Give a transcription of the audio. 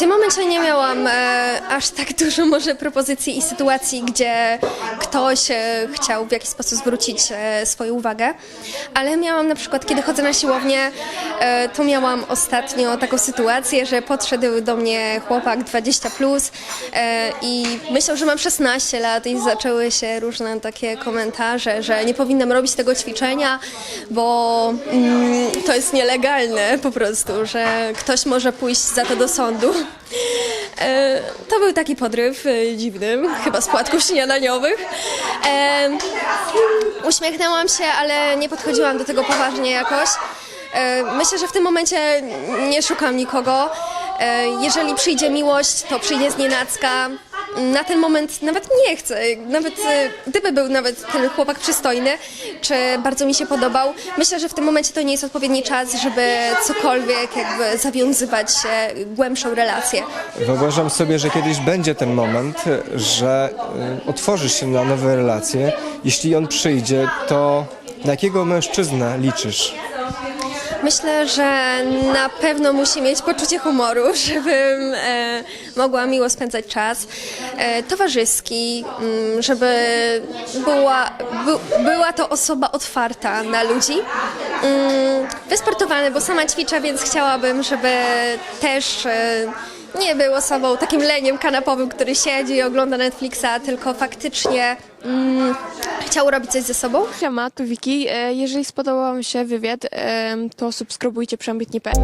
tym momencie nie miałam e, aż tak dużo może propozycji i sytuacji, gdzie ktoś e, chciał w jakiś sposób zwrócić e, swoją uwagę, ale miałam na przykład, kiedy chodzę na siłownię, to miałam ostatnio taką sytuację, że podszedł do mnie chłopak 20 plus e, i myślał, że mam 16 lat i zaczęły się różne takie komentarze, że nie powinnam robić tego ćwiczenia, bo mm, to jest nielegalne po prostu, że ktoś może pójść za to do sądu. E, to był taki podryw e, dziwny, chyba z płatków śniadaniowych. E, uśmiechnęłam się, ale nie podchodziłam do tego poważnie jakoś. E, myślę, że w tym momencie nie szukam nikogo. E, jeżeli przyjdzie miłość, to przyjdzie z. Na ten moment nawet nie chcę. Nawet e, gdyby był nawet ten chłopak przystojny, czy bardzo mi się podobał, myślę, że w tym momencie to nie jest odpowiedni czas, żeby cokolwiek jakby zawiązywać się głębszą relację. Wyobrażam sobie, że kiedyś będzie ten moment, że otworzysz się na nowe relacje. Jeśli on przyjdzie, to na jakiego mężczyznę liczysz? Myślę, że na pewno musi mieć poczucie humoru, żebym e, mogła miło spędzać czas. E, towarzyski, mm, żeby była, by, była to osoba otwarta na ludzi. Mm, wysportowany, bo sama ćwiczę, więc chciałabym, żeby też e, nie był osobą takim leniem kanapowym, który siedzi i ogląda Netflixa, tylko faktycznie mm, chciał robić coś ze sobą. Siema, tu Wiki. E, Jeżeli spodobał Wam się wywiad, to subskrybujcie przeambitnie.pl.